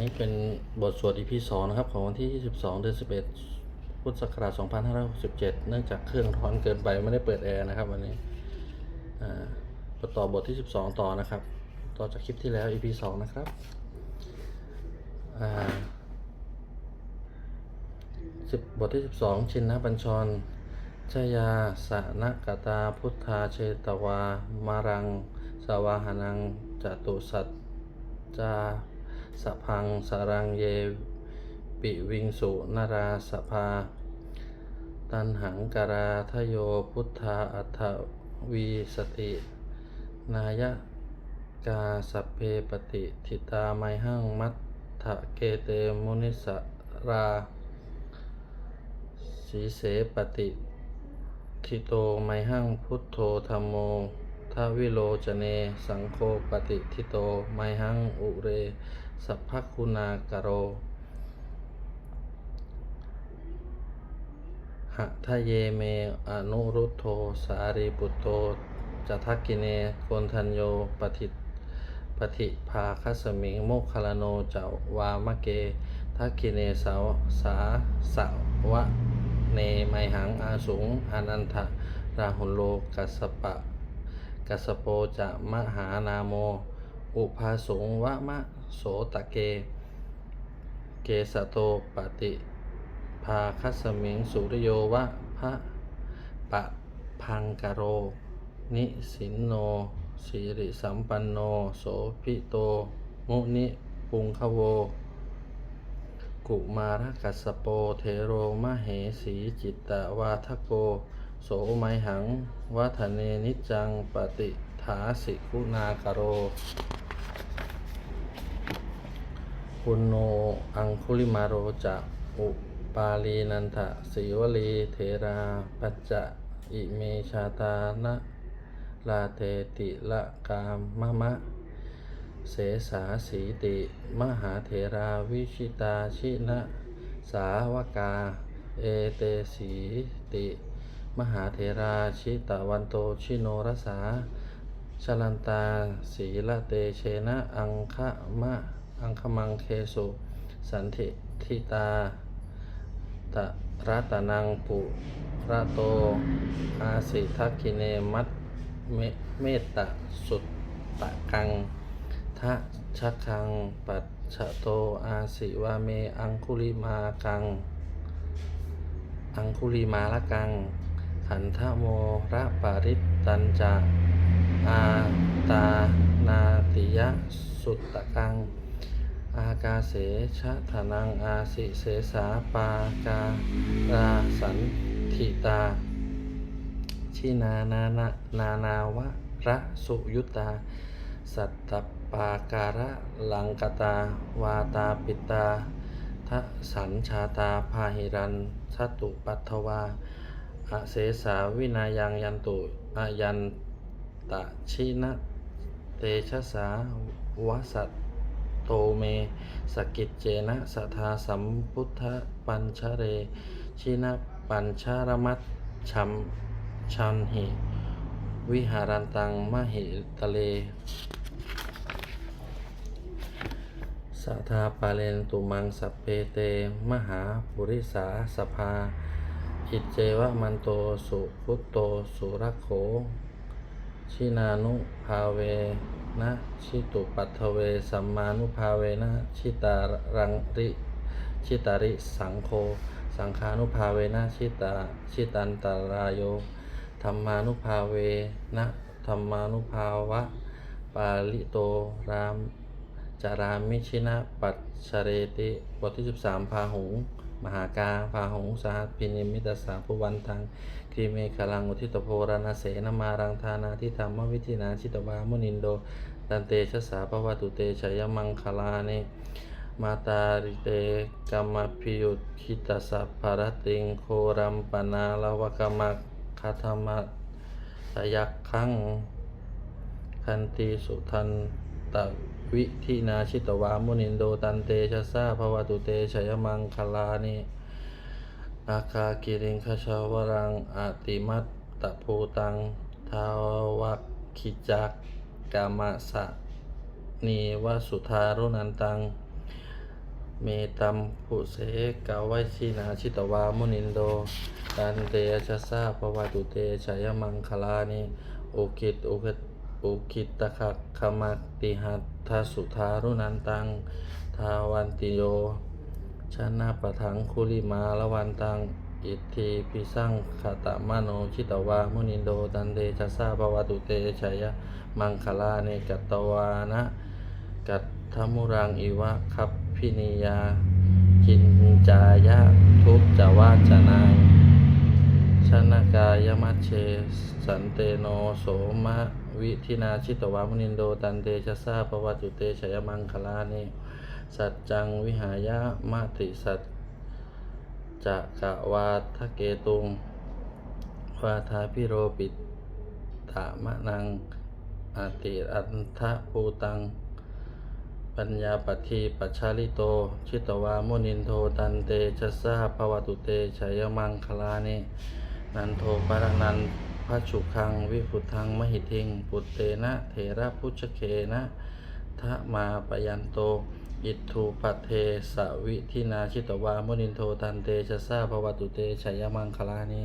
นี้เป็นบทสวด EP 2นะครับ ของวันที่ 22 เดือน 11 พุทธศักราช 2567 เนื่องจากเครื่องร้อนเกินไปไม่ได้เปิดแอร์นะครับวันนี้อ่าต่อบทที่ 12 ต่อนะครับ ต่อจากคลิปที่แล้ว EP 2นะครับอ่สิบบทที่ 12 ชินนะบัญชรชยาสนกตาพุทธาเชตวา มารัง สวาหานังจตุสัจจา สพังสารังเยปิวิงสุนราสภา ตันหังการาทโยพุทธาอัฏฐวีสติ นายะกาสัพเพปฏิทิตาไมหังมัตถะเกเตมุนิสราสีเสปฏิทิโตไมหังพุทโธธรรมโมทวิโลจเน สังโฆปฏิทิโตไมหังอุเร สัพพคุณากโร หะทะเยเมอนุรุโธสารีปุตโตจะทักกิเนโกนทัญโยปฏิปฏิภาคัสมิงโมคคลโนจาวามะเกทักกิเนสาวสาสาวะเนไมหังอาสุงอนันทะราหุโลกัสปะกัสสโปจะมหานาโม อุภาสงวะมะ โสตะเก เกสโตปฏิภาคัสมิงสุริโยวะพระปะพังกโร นิสินโนสิริสัมปันโน โสพิโต มุนิปุงคโว กุมารกัสโปเทโรมะเหสีจิตตวาทโก โสไมหังวัฒเนนิจังปฏิถาสิคุณากโร ปุณโนอังคุลิมาโรจะอุปาลีนันทะสีวลีเทราปัจจะอิเมชาตานะลาเตติละกามมะมะ เสสาสีติ มหาเถราวิชิตาชินะสาวกา เอเตสีติ มหาเถราชิตาวันโตชิโนรสาชลันตาสีละเตเชนะอังคะมะ อังคมังเคสุสันทิทิตาตะรัตนังปุระโตอาสิทักคิเนมัตเมตตะสุตตะกังทะชักคัง ปัจฉโตอาสิวาเมอังคุลิมากัง อังคุลิมาละกัง ขันธโมระปาริตตันจะอาตานาติยะสุตตะกัง อากาเสชะธนังอาสิเสสาปาการาสันทิตา ชินานานานานาวะระสุยุตา สัตตปาการะลังกตาวาตาปิตาทะสัญชาตาพาหิรันชตุปัทวาอเสสาวินายังยันตุอายันตะชินะเตชะสาวสัต โตเม สกิจเจนะสัทธาสัมพุทธปัญชเร ชินะปัญชารมัตชัมชันหิ วิหารันตังมหิตะเลสัทธาปาเลนตุมังสัพเพเต มหาปุริสาสภาอิจเจวะมันโตสุพุตโตสุรโข ชินานุภาเว นะชิตุปัทเวสัมมานุภาเวนะชิตารังริชิตาริสังโฆสังฆานุภาเวนะชิตาชิตันตารายโยธรรมานุภาเวนะธรรมานุภาวะ ปาลิโตรามจารามิชินะปัจชเรติบทที่ 13 พาหุง มหากาพาหุงสหัสพินิมิตสสาภุวันทัง คีเมฆลังอุทิตโพรณเสนมารังธานาทิธรรมวิธินาชิตวามุนินโดตันเตชะสาภวตุเตชยมังคลาเนมาตาริเตกัมมพิยุตคิตาสัพพารติงโครัมปนาลวกมคาธรรมะตยักขังคันติสุทันตวิทินาชิตวามุนินโดตันเตชะสาภวตุเตชยมังคลานิ อาคากิริงคชาวรังอาติมัตตะภูตังทาวคิจักกามะสะนีวสุธารุนันตัง เมตัมปุเสกาวัชินาชิตวามุนินโดตันเตชะสาภวตุเตชยมังคลานิโอคิตโอคิตโอคิตตะคะขมัตติหัตทสุทารุนันตัง ทาวันติโย ชนะปะทังคุลิมาละวันตัง อิทธิปิสังขตมโนชิตวามุนินโดตันเตชะสาภวตุเตชัยมังคลาเนกัตตวานะ กัตถมุรังอิวะคัพพินิยาจินจายะทุกจาวาจนังชนกายมัชเช สันเตโนโสมะวิธินาชิตวามุนินโดตันเตชะสาภวตุเตชัยมังคลาเน สัจจังวิหายะมาติสัจจะกะวาทะเกตุงวาทาพิโรปิตามะนังอติอันทะภูตัง ปัญญาปัฏฐีปัชาลิโต ชิตวามุนินโทตันเตชะสาภวตุเตชยมังคลานินันโทปรนันพัชุคังวิพุทังมหิทิง ปุตเตนะเถระพุชเคนะทะมาปยันโต อิทูปเทสวิทินาชิตวามุนินโทตันเตชะซาภวตุเตชัยมังคลานิ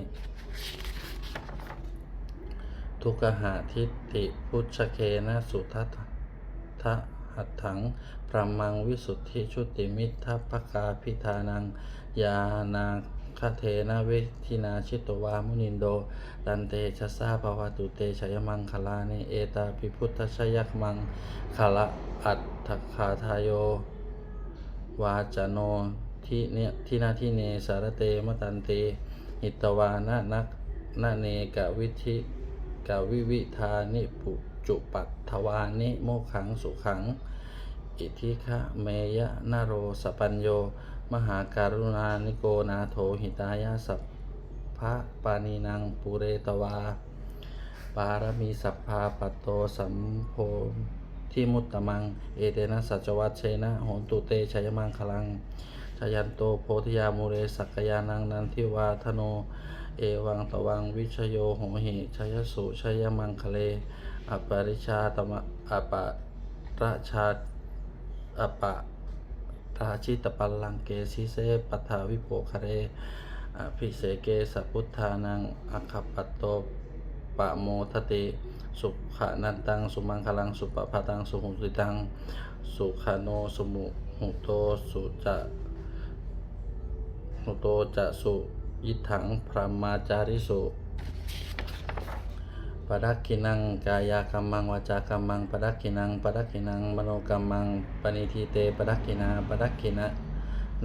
ทุกหาทิฏฐิพุชเคนะสุทัตทะหัตถังพระมังวิสุทธิชุติมิทธปกาพิธานังยานา คาเทนะเวทินาชิตวามุนินโด ตันเตชะสาภวตุเตชยมังคลานิเอตาปิพุทธชยักมังคละอัตถคาทายโยวาจโนที่เนที่นาที่เนสารเตมตันเตหิตวานะนักนาเนกวิธิกวิวิธานิปุจุปัตถวานิโมขังสุขัง อิทิคะเมยะนาโรสปัญโย มหาการุณานิโกนาโถหิตายาสัพพะปานีนังปุเรตวา ปารมีสัพพาปัตโตสัมโพที่มุตตมัง เอเตนะสัจวัชเชนะโหนตุเตชัยมังคลังชยันโตโพธิยามุเรสักยานังนันทิวาธโน เอวังตวังวิชโยโหหิชยสุชยมังคเลอปริชาตมะอปะราชาอปะ ราชิตปัลลังเกสิเสปัทาวิโปคเรอภิเสเกสพุทธานังอัคปัตโตปะโมทติสุขะนันตัง สุมังคลัง สุปปะตัง สุหุติตัง สุขโนสุมุหุโต สุจะหุโตจะสุยิถังพระมาจาริสุ ปดักขินังกายากรรมังวาจากรรมังปดักขินังปดักขินังมโนกรรมังปณิทีเตปดักขินาปดักขินะ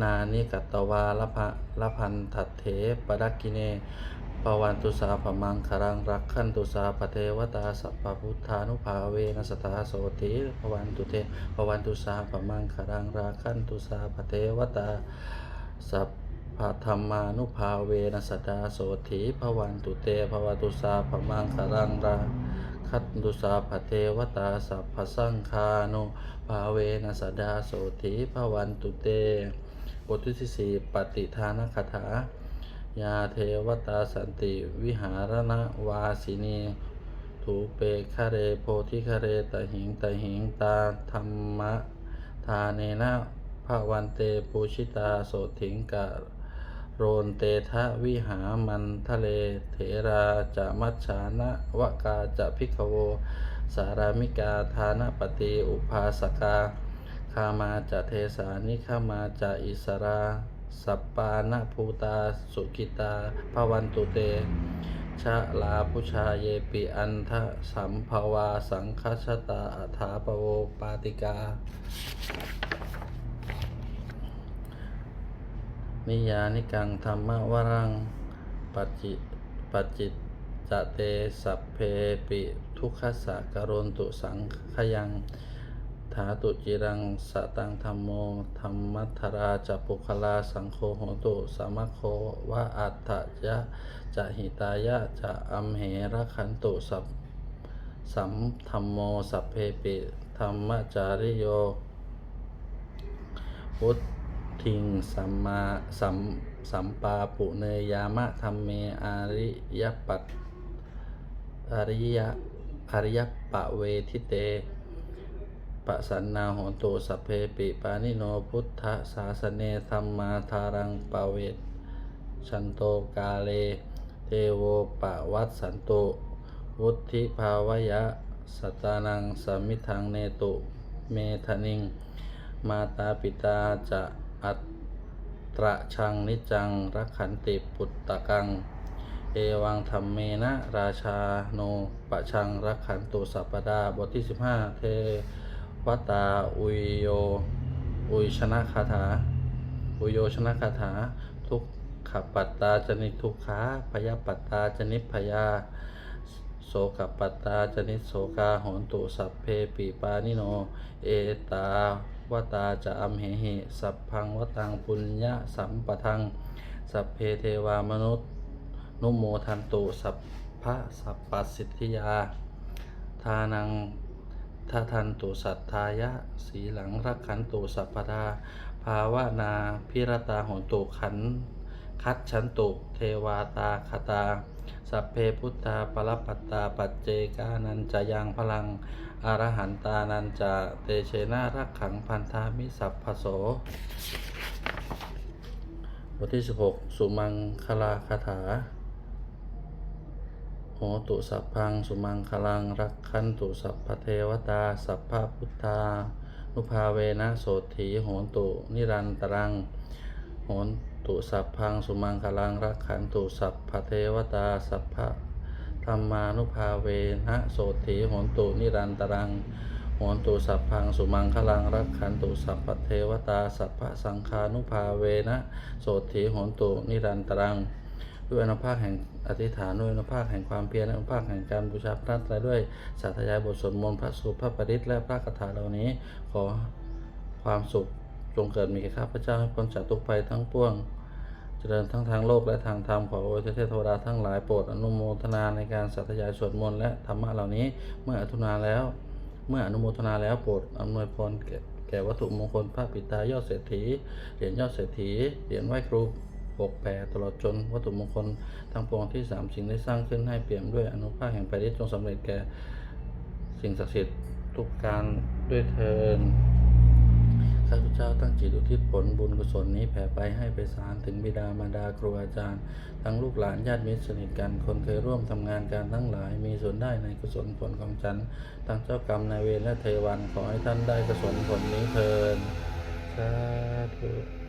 นานิกัตตวาละภะละพันถัดเถปดักขิเนปวันตุสาปมังคารังรักขันตุสาปเทวตาสัพพพุทธานุภาเวนัสตาโสติปวันตุเทปวันตุสาปมังคารังรักขันตุสาปเทวตาสัพ พธรรมานุภาเวนัสตาโสถีภวันตุเตภวตุสาปมังคารังราคัตตุสาปเทวตาสัพพสังคานุภาเวนัสดาโสถีภวันตุเตบทที่สี่ปฏิทานคาถายาเทวตาสันติวิหารณวาสินีถูเปคะเรโพธิคะเรตหิงตหิงตาธรรมะทาเนนะภาวันเตปูชิตาโสถิงกะ โรนเตทะวิหามันทะเล เถราจะมัชฌานะวะกาจะพิกโว สารามิกาทานปฏิอุภาสกาคามาจะเทสานิขามาจะอิสราสัปปานะภูตาสุกิตาภวันตุเต ชะลาพุชาเยปิอันทะสัมภวาสังคชตาอัฐาปโวปาติกา นิยานิกังธรรมวรังปัจจิปัจจิตจะเตสัพเพปิทุกขสะกรณตุสังขยังถาตุจิรังสตังธรรมโมธรรมัทราจะปุคลาสังโฆโหตุสามะโควะอัตถยะจะหิตายะจะอัมเหระขันตุสัพสัมธรรมโมสัพเพปิธรรมจาริโยพุ ทิงสัมมาสัมสัมปาปุเนยามะธรรมเมอาริยปัตอริยะอริยปะเวทิเตปะสันนาโหตุสัพเพปิปานิโนพุทธศาสเนธรรมาทารังปะเวทชันโตกาเล เทโวปะวัตสันตุ วุธิภาวยะสัตานังสมิทังเนตุ เมธนิง มาตาปิตาจะ อัตตระชังนิจังรักขันติปุตตะกัง เอวังธรรมเมนะ ราชาโนปะชังรักขันตุสัปปดาบทที่ 15 เทวตาอุยโย อุยชนะคาถา อุยโยชนะคาถา ทุกขปัตตาจนิทุกขาพยาปัตตาจนิพยาโสกปัตตาจนิโสกาหนตุสัพเพปิปานิโน เอตา วตาจะอัมเหหิสัพพังวตังปุญญะสัมปทัง สัพเพเทวามนุษย์ นุโมทันตุสัพพะสัพปัสสิทธิยา ทานังทาทันตุสัทธายะ สีหลังรักขันตุสัพพดาภาวนาพิรตาหนตุขันคัดฉันตุเทวาตาคตา สัพเพพุทธาปรปัตตาปัจเจกานันจะยังพลังอรหันตานันจะเตเชนารักขังพันธามิสัพพโสบทที่ 16 สุมังคลาคาถาโหตุสัพพังสุมังคลังรักขันตุสัพพเทวตา สัพพพุทธานุภาเวนะโสถีโหนตุนิรันตรังโหน ตุสัพพังสุมังคลังรักขันตุสัพพเทวตาสัพพะธรรมานุภาเวนะโสถีโหนตุนิรันตรังโหนตุสัพพังสุมังคลังรักขันตุสัพพเทวตาสัพพะสังฆานุภาเวนะโสถีโหนตุนิรันตรัง ด้วยอนุภาคแห่งอธิษฐานด้วยอนุภาคแห่งความเพียรและอนุภาคแห่งการบูชาพระรัตน์และด้วยสาธยายบทสวดมนต์พระสูตรพระปริตและพระคาถาเหล่านี้ขอความสุขจงเกิดมีแก่ข้าพเจ้าให้พ้นจากทุกภัยทั้งปวง เจริญทั้งทางโลกและทางธรรมขอโอเทเทวดาทั้งหลายโปรดอนุโมทนาในการสาธยายสวดมนต์และธรรมะเหล่านี้เมื่ออนุโมทนาแล้ว เมื่ออนุโมทนาแล้วโปรดอำนวยพรแก่แก่วัตถุมงคลพระปิตายอดเศรษฐีเหรียญยอดเศรษฐีเหรียญไหว้ครูปกแปรตลอดจนวัตถุมงคลทั้งปวงที่สามสิ่งได้สร้างขึ้นให้เปี่ยมด้วยอนุภาคแห่งปริศจงสำเร็จแก่สิ่งศักดิ์สิทธิ์ทุกการด้วยเทิน ตั้งจิตอุทิศผลบุญกุศลนี้แผ่ไปให้ไปสารถึงบิดามารดาครูอาจารย์ ทั้งลูกหลานญาติมิตรสนิทกันคนเคยร่วมทำงานการทั้งหลาย มีส่วนได้ในกุศลผลของฉันทั้งเจ้ากรรมนายเวรและเทวันขอให้ท่านได้กุศลผลนี้เทินสาธุ